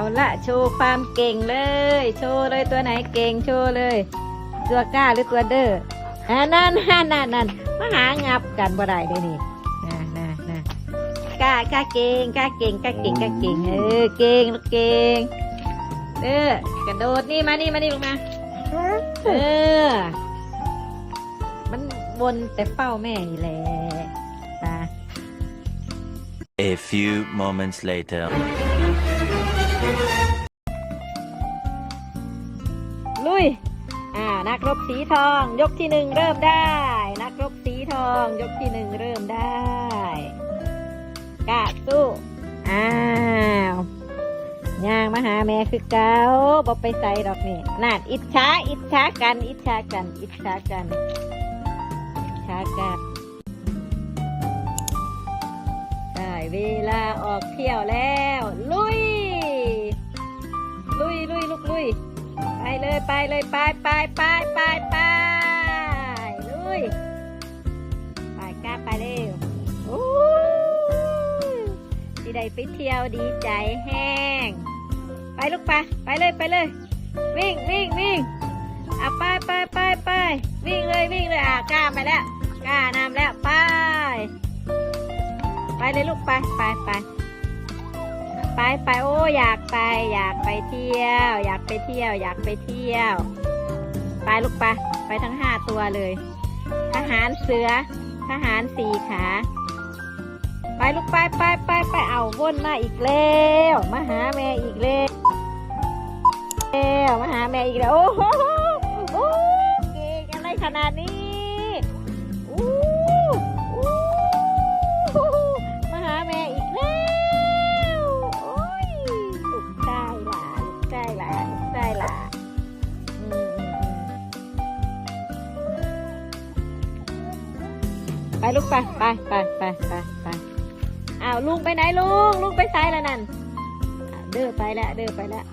โชว์ความเก่งเลย โชว์เลยตัวไหนเก่งโชว์เลย ตัวกล้าหรือตัวเด้ออ่านั่นนั่นนั่นนั่นมาหางับกันบ่ได้เลยนี่น่ะนะนะกล้ากล้าเก่งกล้าเก่งกล้าเก่งกล้าเก่งเออเก่งลูกเก่งเด้อกระโดดนี่มานี่มานี่ลงมาเออ มันวนแต่เป้าแม่นี่แหละตา A few moments later. ลุย อ่า นักรบสีทอง ยกที่หนึ่งเริ่มได้ นักรบสีทอง ยกที่หนึ่งเริ่มได้กะสู้อ้าวย่างมาหาแม่คือเกาบอไปใส่ดอกนี่นาดอิจฉาอิจฉากัน อิจฉากัน อิจฉากันอิจฉากันได้เวลาออกเที่ยวแล้ว ลุย เลยไปเลยไปไปไปไปไปลุยไปกล้าไปเร็วโอ้ยที่ได้ไปเที่ยวดีใจแห้ง ไปลูกไปไปเลยไปเลย วิ่งวิ่งวิ่งอะไปไปไปไปวิ่งเลยวิ่งเลยอะกล้าไปแล้วกล้านำแล้วไปไปเลยลูกไปไปไป ไปไปโอ้อยากไป อยากไปเที่ยว อยากไปเที่ยว อยากไปเที่ยว ไปลูกไปไปทั้งห้าตัวเลย ทหารเสือ ทหารสี่ขา ไปลูกไปไปไปไปเอาวนมาอีกแล้วมาหาแม่อีกแล้วแล้วมาหาแม่อีกแล้วโอ้โหโอ้เก่งอะไรขนาดนี้ ไปลูกไปไปไปไปไปไปอ้าวลุงไปไหนลุงลุงไปซ้ายแล้วนั่นเด้อไปแล้วเด้อไปแล้ว